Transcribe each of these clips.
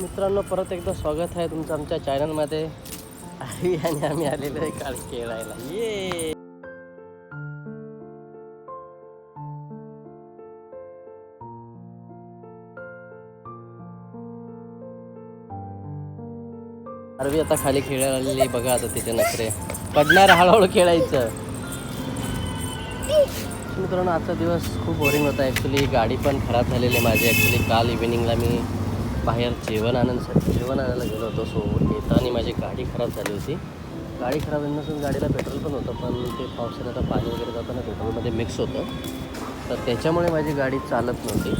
मित्रांनो परत एकदा स्वागत आहे तुमचं आमच्या चॅनलमध्ये आई आणि आम्ही आलेलो आहे काल खेळायला. ये अरवी आता खाली खेळायला आलेली आहे, बघा आता तिथे नखरे. पडणार हळूहळू खेळायचं. मित्रांनो आजचा दिवस खूप बोरिंग होता. ॲक्च्युली गाडी पण खराब झालेली माझी. ॲक्च्युली काल इव्हिनिंगला मी बाहेर जेवण आणण्यासाठी जेवण आणायला गेलो होतो. सो येताना माझी गाडी खराब झाली होती. गाडी खराब नसून गाडीला पेट्रोल पण होतं पण ते पावसाने आता पाणी वगैरे जाताना पेट्रोलमध्ये मिक्स होतं. तर त्याच्यामुळे माझी गाडी चालत नव्हती.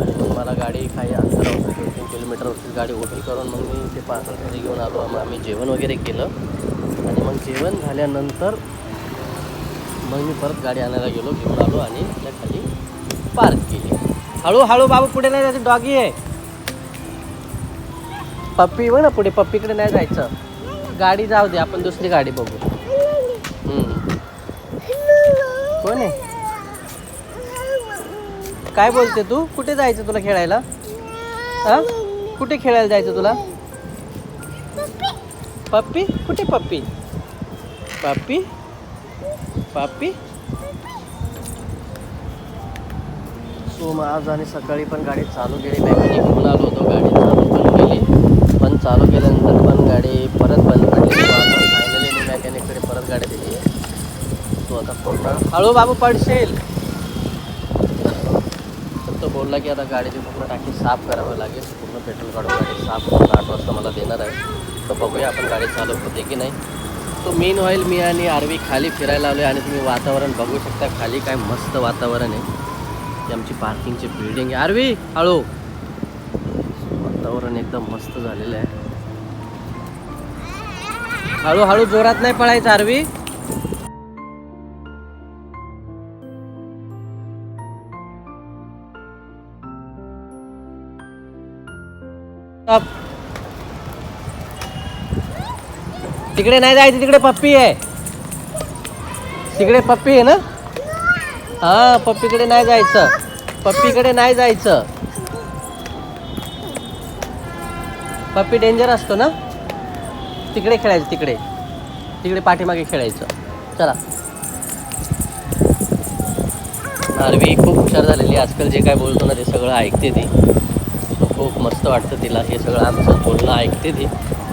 आणि मग मला गाडी काही अंतरावर दोन तीन किलोमीटरवरती गाडी उभी करून मग मी ते पार्सल घरी घेऊन आलो. मग आम्ही जेवण वगैरे केलं. आणि मग जेवण झाल्यानंतर मग मी परत गाडी आणायला गेलो घेऊन आलो आणि त्या खाली पार्क केली. हळूहळू बाबू पुढे नाही त्याची डॉगी आहे. पप्पी बघ ना पुढे पप्पीकडे नाही जायचं. गाडी जाऊ दे आपण दुसरी गाडी बघू. कोण आहे? काय बोलते तू? कुठे जायचं तुला खेळायला? हा? कुठे खेळायला जायचं तुला? पप्पी? कुठे पप्पी? पप्पी? पप्पी? सो मग आज आणि सकाळी पण गाडी चालू केली मेकॅनिक घेऊन आलो होतो गाडी चालू चालू केल्यानंतर पण गाडी परत बंद पडली आता फायनली मी मेकॅनिककडे परत गाडी दिली. आहे तो आता पूर्ण हळू बाबू पडशील. तर तो बोलला की आता गाडीची पूर्ण टाकी साफ करावं लागेल. पूर्ण पेट्रोल काढून गाडी साफ करून आठ वाजता मला देणार आहे. तर बघूया आपण गाडी चालू होते की नाही. तो मेन ऑइल मी आणि आरवी खाली फिरायला आलो आणि तुम्ही वातावरण बघू शकता. खाली काय मस्त वातावरण आहे. ही आमची पार्किंगची बिल्डिंग आहे. आरवी हळू. वातावरण एकदम मस्त झालेलं आहे. हळूहळू जोरात नाही पळायचं आरवी. तिकडे नाही जायचं तिकडे पप्पी आहे. तिकडे पप्पी आहे ना? हा पप्पीकडे नाही जायचं. पप्पीकडे नाही जायचं. पप्पी डेंजर असतो ना? तिकडे खेळायचं तिकडे. तिकडे पाठीमागे खेळायचं. चला. आरवी खूप हुशार झालेली आजकाल जे काय बोलतो ना ते सगळं ऐकते ती. खूप मस्त वाटतं तिला. हे सगळं आमचं बोलणं ऐकते ती.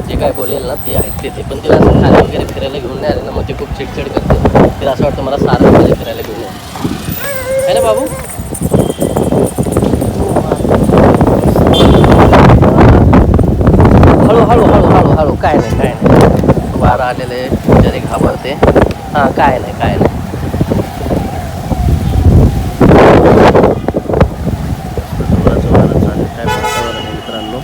जे काय बोलेल ना ते ऐकते ते. पण तिला असं खाली वगैरे फिरायला घेऊन नाही आले ना मग ते खूप चिडचिड करते. तिला असं वाटतं मला सारं वगैरे फिरायला घेऊन आहे ना बाबू हळू हळू हळू काय नाही काय नाही. वारं आलेले जरी घाबरते. हां काय नाही काय नाही. मित्रांनो?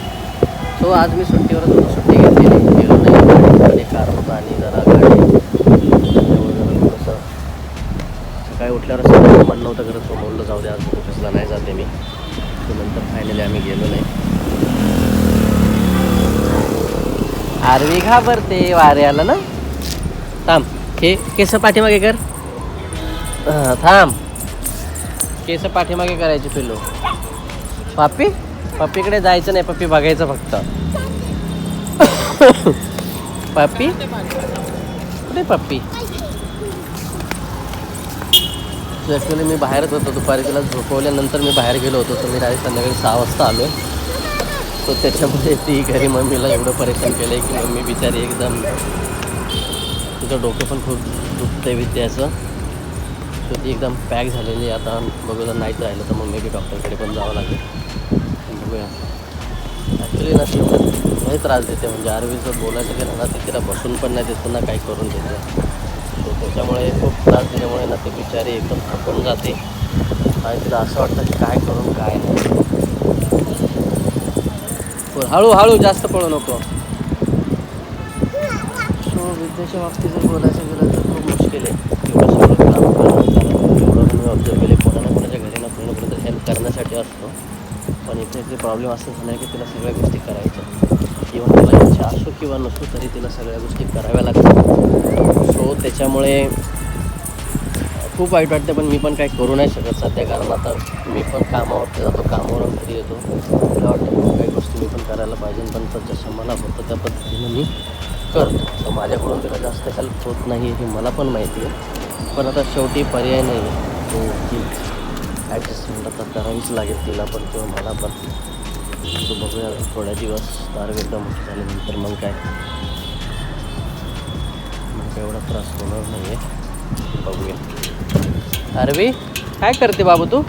सो आज मी सुट्टीवरच होतो सुट्टी घेतलेली गेलो नाही गाडीमध्ये कार होता आणि जरा गाडी त्यामुळे जरा थोडंसं सकाळी उठल्यावर सगळं म्हणणं होतं खरं समोरलं जाऊ दे आज ऑफिसला नाही जाते मी तर नंतर फायनली आम्ही गेलो नाही आरवी घाबरते वाऱ्याला ना. थांब हे केस पाठीमागे कर. थांब. केस पाठीमागे करायचे पिलो पापी पप्पीकडे जायचं नाही पप्पी बघायचं फक्त. पप्पी? कुठे पप्पी? ॲक्च्युली मी बाहेरच होतो दुपारी तिला झोपवल्यानंतर मी बाहेर गेलो होतो तर मी रात्री संध्याकाळी सहा वाजता आलो आहे सो त्याच्यामुळे ती घरी मम्मीला एवढं परेशान केलं आहे की मम्मी बिचारी एकदम तिचं डोकं पण खूप दुखतं विद्याचं. तर ती एकदम पॅक झालेली आता बघू जर नाहीच राहिलं तर मम्मी बी डॉक्टरकडे पण जावं लागेल. बघूया. ॲक्च्युली ना ती लय त्रास देते. म्हणजे आरवीचं बोलायचं गेलं ना ते तिला बसून पण नाही देत ना काही करून देते सो त्याच्यामुळे खूप त्रास दिल्यामुळे ना ती बिचारी एकदम थकून जाते. आणि तिला असं वाटतं की काय करून काय नाही. पण. हळूहळू जास्त पळू नको. सो विद्याच्या बाबतीत जर बोलायचं गेलं तर खूप मुश्किल आहे. एवढं सगळं काम करणं एवढं मी ऑब्झर्व केले कोणाला कोणाच्या घरी ना कोणा कोणातरी हेल्प करण्यासाठी असतो. पण इथे इथे प्रॉब्लेम असं झाला आहे की तिला सगळ्या गोष्टी करायच्या. किंवा तिला इच्छा असो किंवा नसो तरी तिला सगळ्या गोष्टी कराव्या लागतात. सो त्याच्यामुळे खूप वाईट वाटतं पण मी पण काही करू नाही शकत सध्या कारण आता मी पण कामावरती जातो कामावरून घरी येतो. मला वाटतं खूप काही गोष्टी मी पण करायला पाहिजे पण तर जसं मला होतं त्या पद्धतीनं मी करतो. तर माझ्याकडून त्याला जास्त हेल्प होत नाही हे मला पण माहिती आहे. पण आता शेवटी पर्याय नाही आहे. तो ती ॲडजस्टमेंट आता करावीच लागेल तिला पण किंवा मला पण. तो बघूया थोड्या दिवस तारग एकदम झाल्यानंतर मग काय. मग काय एवढा त्रास होणार नाही आहे बघूया. अरवी काय करते बाबू तू?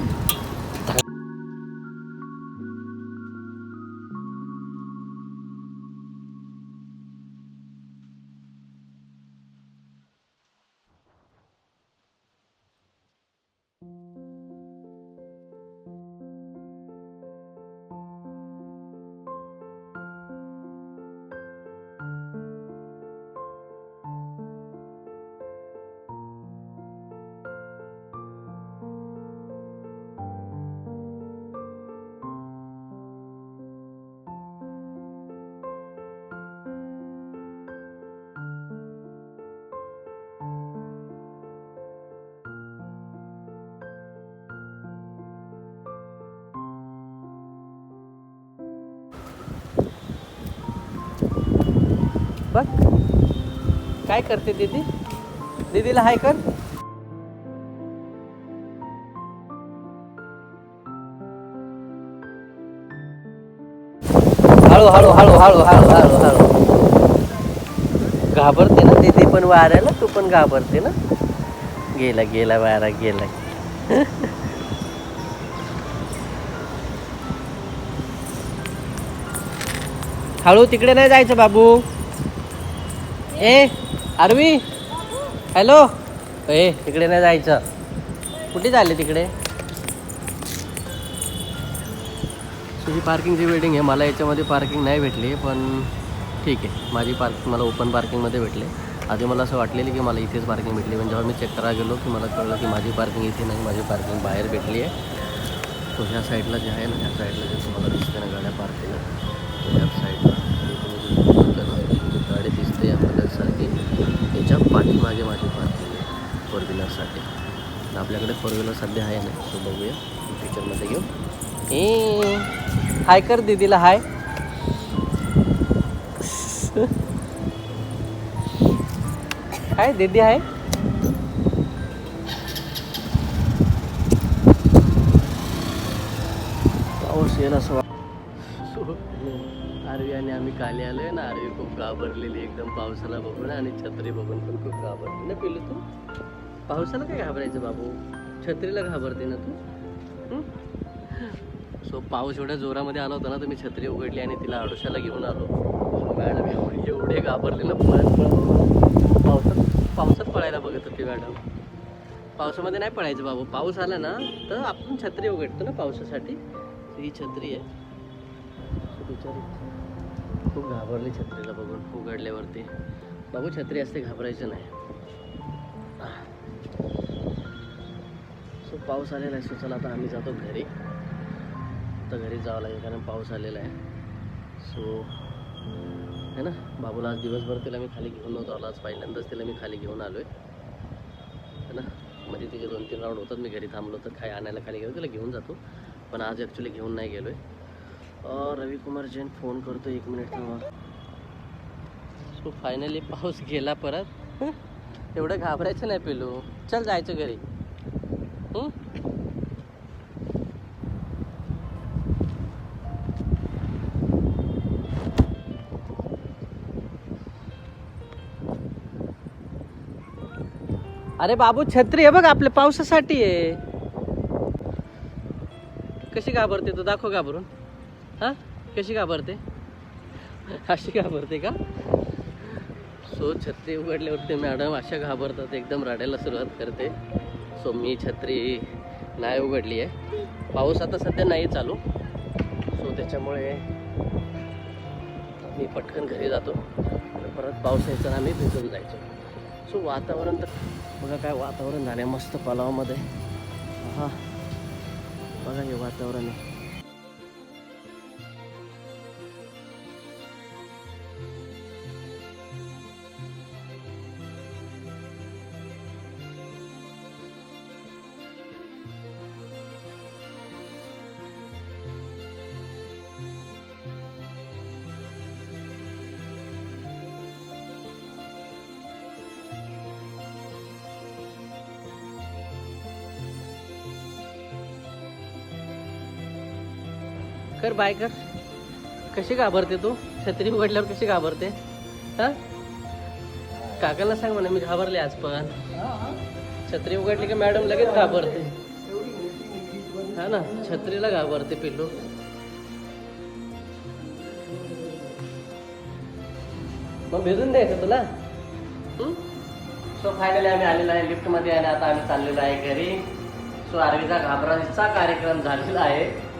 बघ. काय करते दीदी? दीदीला हाय कर. हळू हळू हळू हळू हळू हळू हळू. घाबरते ना दीदी पण वाऱ्याला तू पण घाबरते ना? गेला गेला वारा गेला. हळू तिकडे नाही जायचं बाबू. ए आरवी? हॅलो? ए तिकडे नाही जायचं. कुठे झाले तिकडे? तुझी पार्किंगची वेटिंग आहे. मला याच्यामध्ये पार्किंग नाही भेटली पण ठीक आहे. माझी पार्किंग मला ओपन पार्किंगमध्ये भेटले. आधी मला असं वाटलेलं की मला इथेच पार्किंग भेटली पण जेव्हा मी चेक करायला गेलो की मला कळलं की माझी पार्किंग इथे नाही माझी पार्किंग बाहेर भेटली आहे. तो ह्या साईडला जे आहे ना ह्या साईडला जे तुम्हाला दिसते ना गाड्या पार्क केल्या आहे तर आपल्याकडे फोर व्हीलर सध्या आहे ना तो बघूया. फ्युचरमध्ये घेऊ. ए हाय कर दीदीला हाय हाय दीदी हाय पाऊस येईल असं आरवी आणि आम्ही काली आलोय ना आरवी खूप घाबरलेली एकदम पावसाला बघून आणि छत्री बघून पण खूप घाबरली. ना पिलू तू? पावसाला काय घाबरायचं बाबू? छत्रीला घाबरते ना तू? सो पाऊस एवढ्या जोरामध्ये आला होता ना तर मी छत्री उघडली आणि तिला आडोशाला घेऊन आलो. मॅडम एवढे एवढे घाबरले ना पावसात पावसात पळायला बघत होती मॅडम. पावसामध्ये नाही पळायचं बाबू. पाऊस आला ना तर आपण छत्री उघडतो ना पावसासाठी. ही छत्री आहे. खूप घाबरली छत्रीला बघून उघडल्यावरती. बाबू छत्री असते घाबरायचं नाही. सो पाऊस आलेला आहे. सो चला आता आम्ही जातो घरी. आता घरी जावं लागेल कारण पाऊस आलेला आहे. सो है ना? बाबूला आज दिवसभर तिला मी खाली घेऊन नव्हतो आलो. आज पहिल्यांदाच तिला मी खाली घेऊन आलो आहे है ना? म्हणजे तिचे दोन तीन राऊंड होतात. मी घरी थांबलो तर काय आणायला खाली गेलो तिला घेऊन जातो. पण आज ॲक्च्युली घेऊन नाही गेलो आहे रविकुमार जैन फोन करतो एक मिनिट थांबा. सो फायनली पाऊस गेला परत. एवढं घाबरायचं नाही पिलू. चल जायचं घरी. अरे बाबू छत्री आहे बघ आपल्या पावसासाठी आहे. कशी घाबरते तू? दाखव घाबरून. हा? कशी घाबरते? अशी घाबरते का? सो छत्री उघडल्यावरती मॅडम अशा घाबरतात एकदम रडायला सुरुवात करते. सो मी छत्री नाही उघडली आहे. पाऊस आता सध्या नाही चालू. सो त्याच्यामुळे मी पटकन घरी जातो. परत पाऊस यायचा ना मी भिजून जायचो. सो वातावरण तर बघा काय वातावरण झालं मस्त पलावामध्ये. हा बघा हे वातावरण आहे. कर बाय कर कशी घाबरते तू? छत्री उघडल्यावर कशी घाबरते? हा? काकाला सांग म्हणा मी घाबरले आज पण. छत्री उघडली की मॅडम लगेच घाबरते. हा ना छत्रीला घाबरते पिल्लू. मग भेजून द्यायचं तुला? सो फायनली आम्ही आलेलो आहे लिफ्टमध्ये आणि आता आम्ही चाललेलो आहे घरी. सो आरवीचा घाबराचा कार्यक्रम झालेला आहे.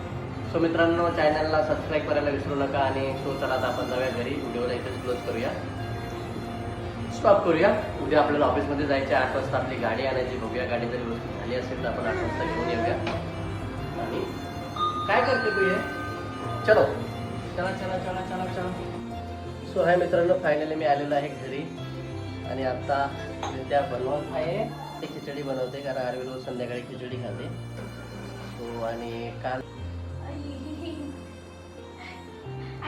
सो मित्रांनो चॅनलला सबस्क्राईब करायला विसरू नका आणि सो चला आता आपण जाऊया घरी. व्हिडिओला इथेच क्लोज करूया. स्टॉप करूया. उद्या आपल्याला ऑफिसमध्ये जायचे आठ वाजता आपली गाडी आणायची. बघूया गाडी जरी व्यवस्थित झाली असेल तर आपण आठ वाजता घेऊन येऊया. आणि काय करते तू हे? चलो. चला चला चला चला चला. सो हाय मित्रांनो फायनली मी आलेलो आहे घरी. आणि आता विद्या बनवत आहे. ते खिचडी बनवते कारण आरवी रोज संध्याकाळी खिचडी खाते. सो आणि काल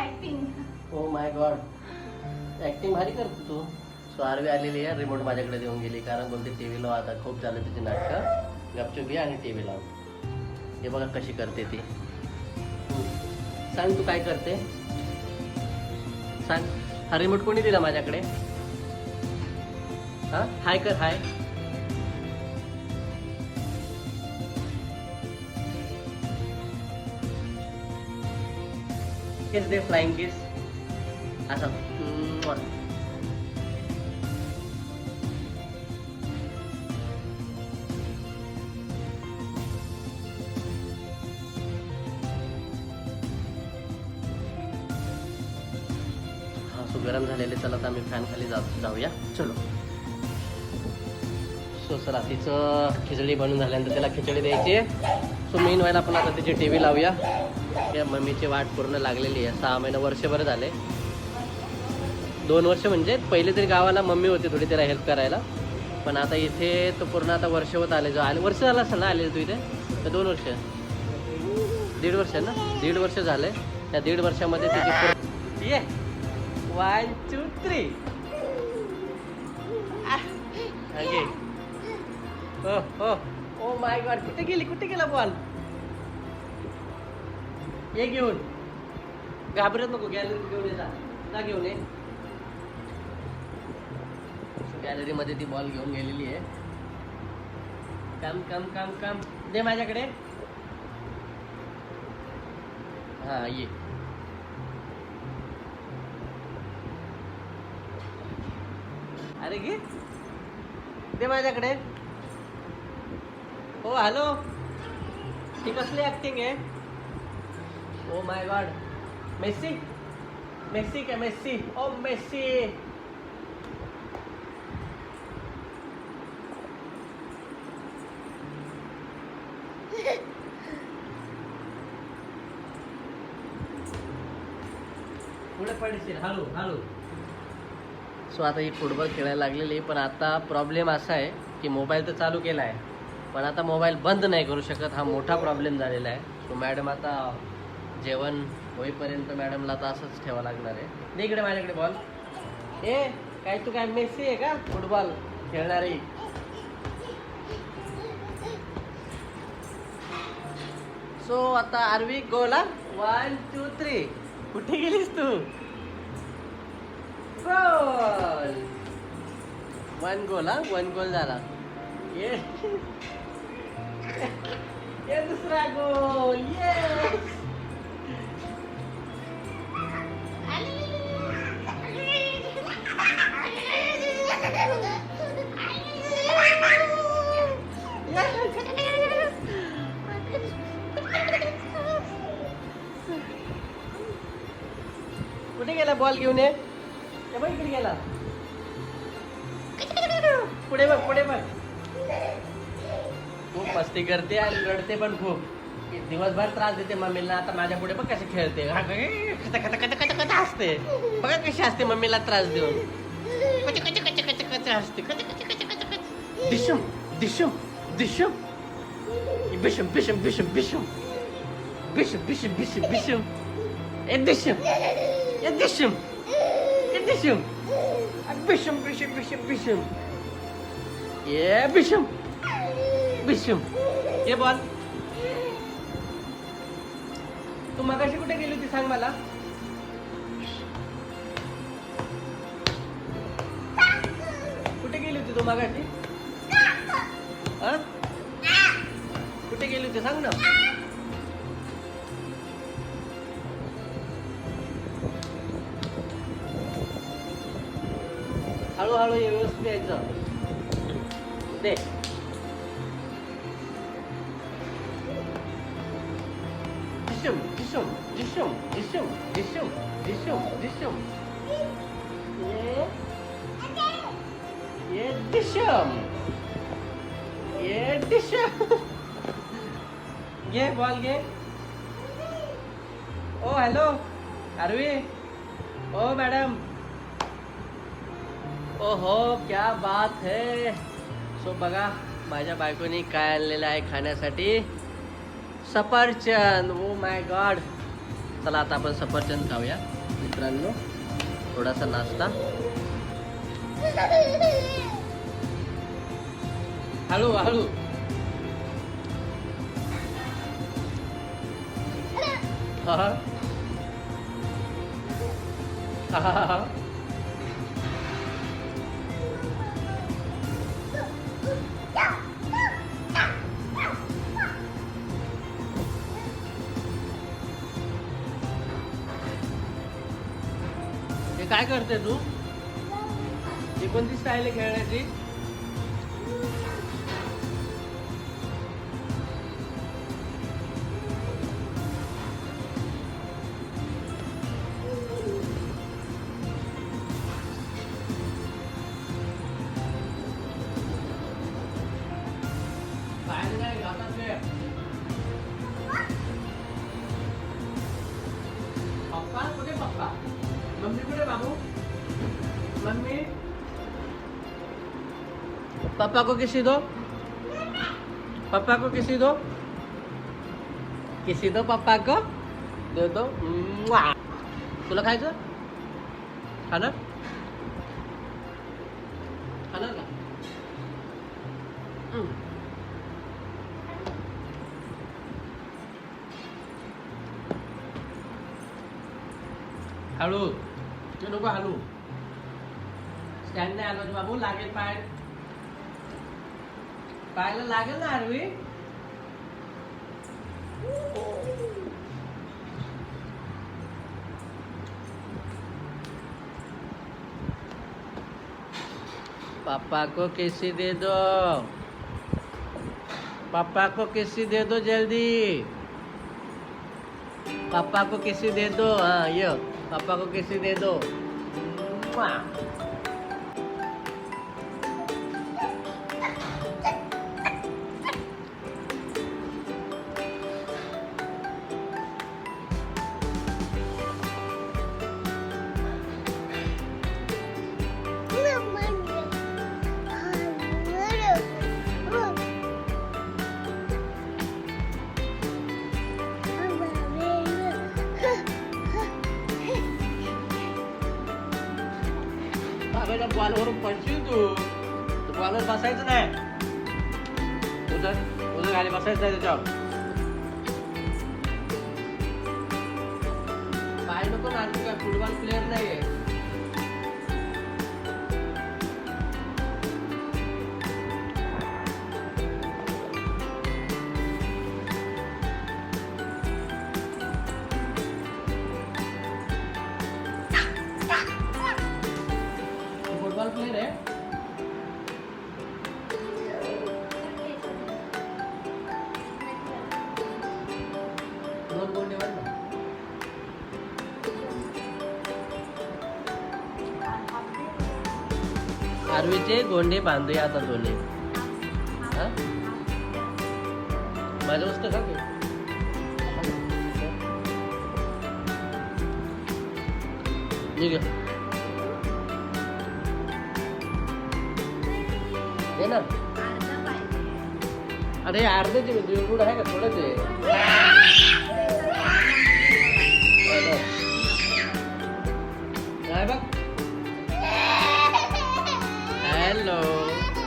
acting oh my God acting भारी करतो तू. सो आलेली आहे. रिमोट माझ्याकडे देऊन गेली. कारण बोलते टी व्ही लाव आता खूप झालं तिची नाटकं. गपचूप घे आणि टी व्ही लाव. हे बघा कशी करते ती. सांग तू काय करते? सांग. हा रिमोट कोणी दिला माझ्याकडे? हां? हाय कर हाय किस दे फ्लाइंग किस असं. हा गरम झालेले चला तर आम्ही फॅन खाली जा जाऊया. चलो. सो सर तिचं खिचडी बनून झाल्यानंतर त्याला खिचडी द्यायची सो मेन व्हायला आपण आता तिची टी व्ही लावूया. या मम्मीची वाट पूर्ण लागलेली आहे. सहा महिने वर्षभर झाले. दोन वर्ष म्हणजे पहिले तरी गावाला मम्मी होती थोडी त्याला हेल्प करायला. पण आता इथे तो पूर्ण आता वर्ष होत आले जो आले वर्ष झालं असेल ना आले तू इथे? तर दोन वर्ष. दीड वर्ष ना? दीड वर्ष झाले. त्या दीड वर्षामध्ये तिची ये. वन टू थ्री ओ हो हो. ओ माय गॉड कुठे गेली? कुठे गेला बॉल ये घेऊन घाबरत नको गॅलरी घेऊन ये जा. जा घेऊन ये. गॅलरीमध्ये ती बॉल घेऊन गेलेली आहे. काम काम काम काम. दे माझ्याकडे. हा, ये. अरे घे. दे माझ्याकडे. हो हॅलो ही कसली ऍक्टिंग आहे? Oh my God Messi Messi काय मेस्सी ओ मेस्सी पुढे पडशील. हळू हळू. सो आता ही फुटबॉल खेळायला लागलेली पण आता प्रॉब्लेम असा आहे की मोबाईल तर चालू केला आहे पण आता मोबाईल बंद नाही करू शकत हा मोठा प्रॉब्लेम झालेला आहे. सो मॅडम आता जेवण होईपर्यंत मॅडमला आता असंच ठेवावं लागणार आहे. दे इकडे माझ्याकडे बॉल ए काय तू काय मेसी आहे का? फुटबॉल खेळणारी. सो आता आरवी गोला वन टू थ्री कुठे गेलीस तू? गोल वन गोल हा? वन गोल झाला. ये. ये दुसरा गोल ये कुठे गेला बॉल घेऊन ये ए बघ इकडे गेला पुढे बघ पुढे बघ खूप मस्ती करते आणि रडते पण खूप दिवसभर त्रास देते मम्मीला आता माझ्या पुढे बघ कशी खेळते हा, कथा कथा कथा कथा कथा असते बघा कशी असते मम्मीला त्रास देऊन कच कच कच कच कच असते कच कच कच कच कच दिशम दिशम दिशम बिशम बिशम बिशम बिशम बिशम बिशम बिशम बिशम ए दिशम ए दिशम ए दिशम बिशम बिशम बिशम बिशम ये बिशम बिशम ये बॉल तू मगाशी कुठे गेली होती सांग मला? कुठे गेली होती तू मगाशी? हा? कुठे गेली होती सांग ना. हळूहळू ये, व्यवस्थित यायचं दे Dişim, dişim, dişim, dişim, dişim, dişim, dişim. Ye. Ye dişim. Ye dişim. घे बॉल घे oh hello Aarvi oh madam ओहो हो क्या बात है। सो बघा माझ्या बायकोनी काय आणलेलं आहे खाण्यासाठी. सफरचंद ओ माय गॉड चला आता आपण सफरचंद खाऊया मित्रांनो. थोडासा नाश्ता. हळू हळू. हा हा. हा, काय करते तू? एकोणतीस कोणती स्टाईल आहे खेळण्याची. पापा को किसी दो पापा को किसी दो किसी दो पापा को दे दो म्वा. तुला खायचं खाणार खाणार का हम्म. हळू तू नको हळू स्टँड नाही आलो बाबू लागेल लागेल ना आरवी? पापा को किसी दे दो। पापा को किसी दे दो जल्दी। पापा को किसी दे दो हाँ ये पापा को किसी दे दो। उधर खाली त्याच्यावर नको ना काय फुटबॉल प्लेअर नाहीये. आहे आरवीचे बांधूया आता दोन्ही. माझ्या वस्तू का तू? ठीक दे ना. अरे अर्धे आहे दीड आहे का? थोडंच आहे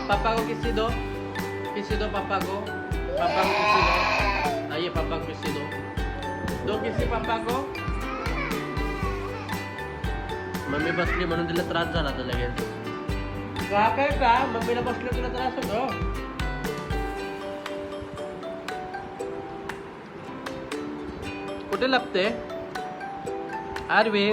पापा को किसी दो किसी दो पापा को पापा को किसी दो आइए पापा को किसी दो दो किसी पप्पा को मम्मी बसली म्हणून तिला त्रास झाला तर लगेच का काय का मम्मीला बसलं तुला त्रास होतो कुठे लपते आरवी